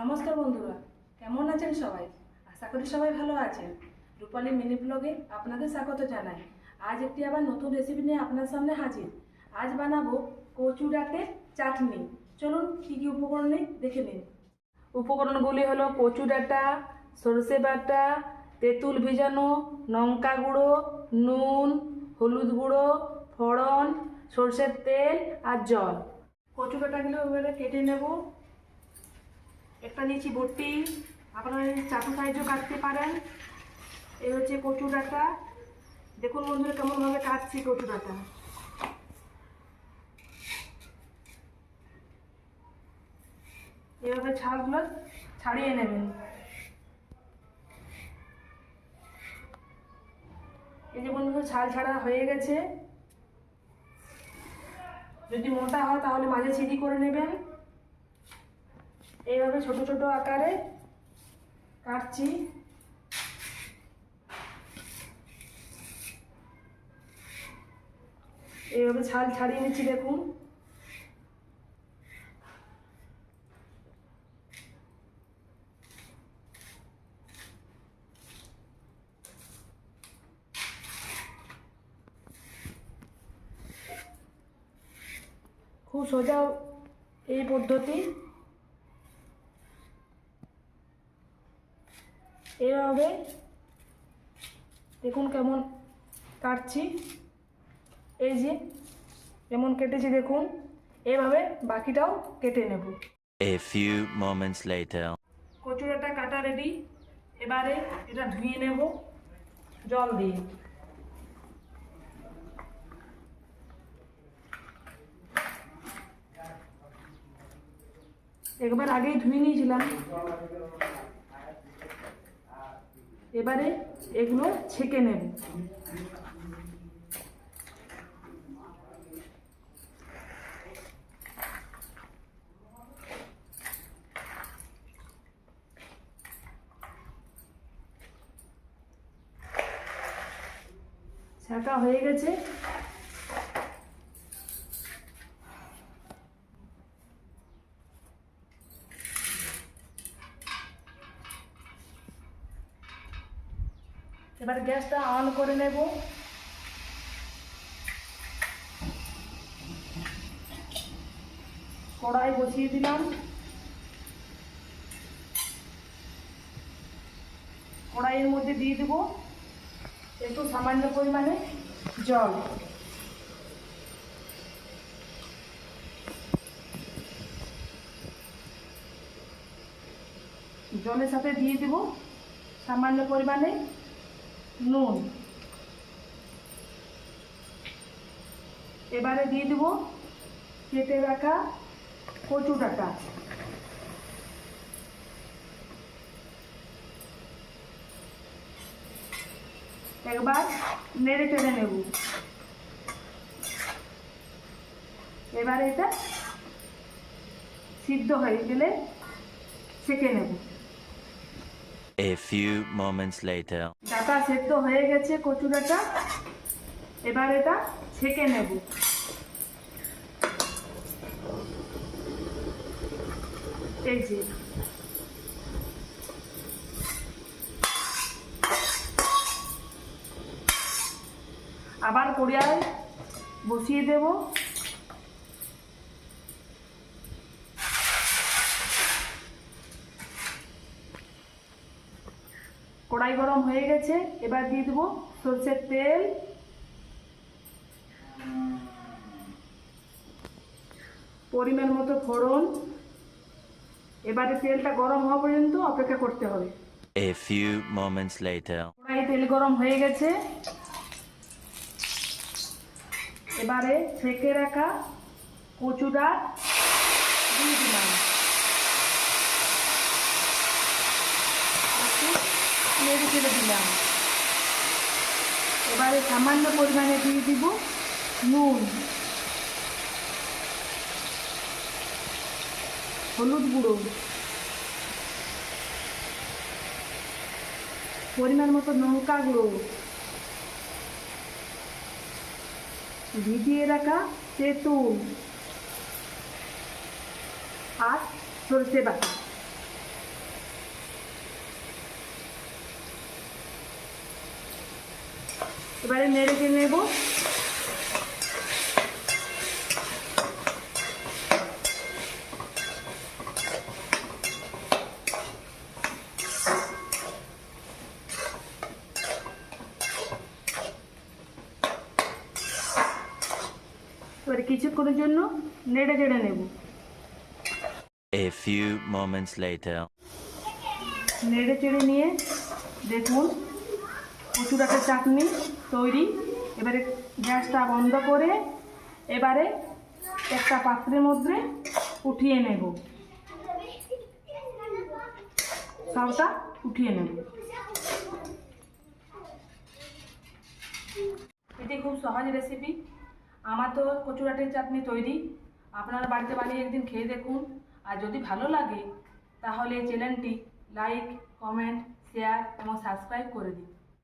নমস্কার বন্ধুরা, কেমন আছেন সবাই? আশা করি সবাই ভালো আছেন। রূপালী মিনি ব্লগে আপনাদের স্বাগত জানাই। আজ একটি আবার নতুন রেসিপি নিয়ে আপনার সামনে হাজির। আজ বানাবো কচু ডাঁটের চাটনি। চলুন কী কী উপকরণ দেখে নিন। উপকরণগুলি হলো কচু ডাঁটা সরষে বাটা, তেঁতুল ভিজানো, লঙ্কা গুঁড়ো, নুন, হলুদ গুঁড়ো, ফোড়ন, সরষের তেল আর জল। কচু ডাঁটাগুলো এবারে কেটে নেব। একটা নিয়েছি ভর্তি। আপনারা চাকু সাইজও কাটতে পারেন। এই হচ্ছে কচু ডাঁটা। দেখুন বন্ধুরা কেমনভাবে কাটছি কচু ডাটা। এভাবে ছালগুলো ছাড়িয়ে নেবেন। এই যে বন্ধুরা ছাল ছাড়া হয়ে গেছে। যদি মোটা হয় তাহলে মাঝে ছিঁড়ি করে নেবেন। এইভাবে ছোট ছোট আকারে কাটছি। এইভাবে ছাল ছাড়িয়ে নিচ্ছি দেখুন। খুব সোজা এই পদ্ধতি। এভাবে দেখুন কেমন কাটছি। এই যে যেমন কেটেছি দেখুন এভাবে বাকিটাও কেটে নেব। A few moments later. কচুরাটা কাটা রেডি এবারে এটা ধুয়ে নেব জল দিয়ে। একবার আগেই ধুয়ে নিয়েছিলাম। এবারে এগুলো ছেঁকে নেব। ছাঁকা হয়ে গেছে। এবার গ্যাসটা অন করে নেব। কড়াই বসিয়ে দিলাম। কড়াইয়ের মধ্যে দিয়ে দেবো একটু সামান্য পরিমাণে জল। জলের সাথে দিয়ে দেব সামান্য পরিমাণে নুন। এবারে দিয়ে দেব কেটে রাখা কচু ডাটা। একবার নেড়ে চেড়ে নেব। এবার এটা সিদ্ধ হয়ে গেলে ছেঁকে নেব। A few moments later. ডাটা সেদ্ধ হয়ে গেছে কচু ডাটা এবার এটা ছেঁকে নেব। এই যে। আবার কড়িয়ায় বসিয়ে দেব। কড়াই গরম হয়ে গেছে এবার দিয়ে দেবো সরষের তেল। পরিমাণ মতো ফোড়ন। এবারে তেলটা গরম হওয়া পর্যন্ত অপেক্ষা করতে হবে। A few moments later. কড়াই তেল গরম হয়ে গেছে। এবারে ছেঁকে রাখা কচুটা দিয়ে দিলাম একটু নেড়ে চেড়ে দিলাম। এবারে সামান্য পরিমাণে দিয়ে দিব নুন। হলুদ গুঁড়ো। পরিমাণ মতো লঙ্কা গুঁড়ো। ভিজিয়ে রাখা তেঁতুল। আর সরষে বাটা। এবারে নেড়ে নেব। এবারে কিছুক্ষণের জন্য নেড়ে চেড়ে নেব। A few moments later. নেড়ে চেড়ে নিয়ে দেখুন। কচুরাটের চাটনি তৈরি। এবারে গ্যাসটা বন্ধ করে এবারে একটা পাত্রের মধ্যে উঠিয়ে নেব। সবটা উঠিয়ে নেব। এটি খুব সহজ রেসিপি আমার তো কচুরাটের চাটনি তৈরি। আপনারা বাড়িতে বানিয়ে একদিন খেয়ে দেখুন। আর যদি ভালো লাগে, তাহলে চ্যানেলটি লাইক কমেন্ট শেয়ার এবং সাবস্ক্রাইব করে দিন।